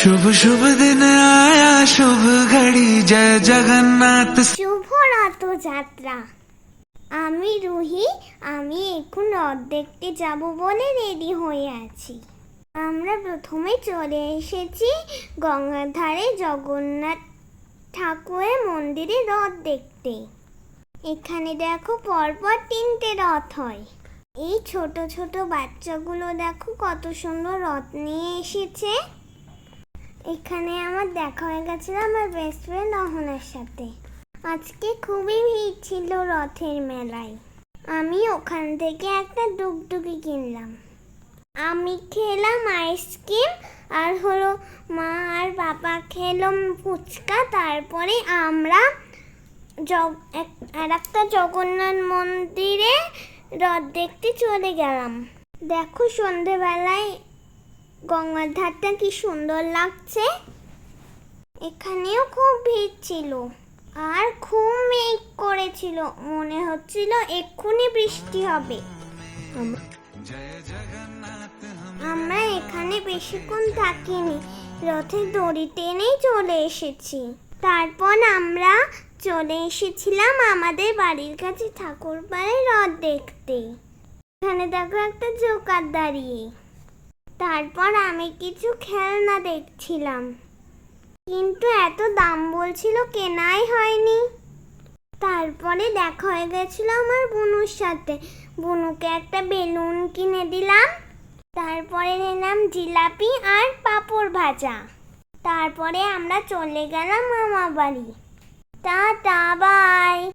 শুভ শুভ দিন আয়া শুভ ঘড়ি জয় জগন্নাথ শুভ রথ যাত্রা আমি রুহি, আমি এখন রথ দেখতে যাব বলে রেডি হয়ে আছি। আমরা প্রথমে চলে এসেছি গঙ্গার ধারে জগন্নাথ ঠাকুরের মন্দিরে রথ দেখতে। এখানে দেখো পরপর তিনটে রথ হয়। এই ছোট ছোট বাচ্চাগুলো দেখো কত সুন্দর রথ নিয়ে এসেছে। এখানে আমার দেখা হয়ে গেছিল আমার বেস্ট ফ্রেন্ড অহনার সাথে। আজকে খুবই ভিড় ছিল রথের মেলায়। আমি ওখান থেকে একটা ডুগডুগি কিনলাম। আমি খেলাম আইসক্রিম আর হলো মা আর বাবা খেলাম ফুচকা, তারপরে আমরা আর একটা জগন্নাথ মন্দিরে রথ দেখতে চলে গেলাম। দেখো সন্ধেবেলায় গঙ্গার ধারটা কি সুন্দর লাগছে? এখানেও খুব ভিড় ছিল। আর খুব মেঘ করেছিল। মনে হচ্ছিল এক্ষুনি বৃষ্টি হবে। আমরা এখানে বেশিক্ষণ থাকিনি। রথের দড়ি টেনেই চলে এসেছি। তারপর আমরা চলে এসেছিলাম আমাদের বাড়ির কাছে ঠাকুর বাড়ি রথ দেখতে। এখানে দেখো একটা জোকার দাঁড়িয়ে। তারপর আমি কিছু খেলনা দেখছিলাম। কিন্তু এত দাম বলছিল কেনাই হয়নি। তারপরে দেখা হয়ে গেছিল আমার বুনুর সাথে। বুনুকে একটা বেলুন কিনে দিলাম। তারপরে নিলাম জিলাপি আর পাঁপড় ভাজা। তারপরে আমরা চলে গেলাম মামা বাড়ি টা টা বাই।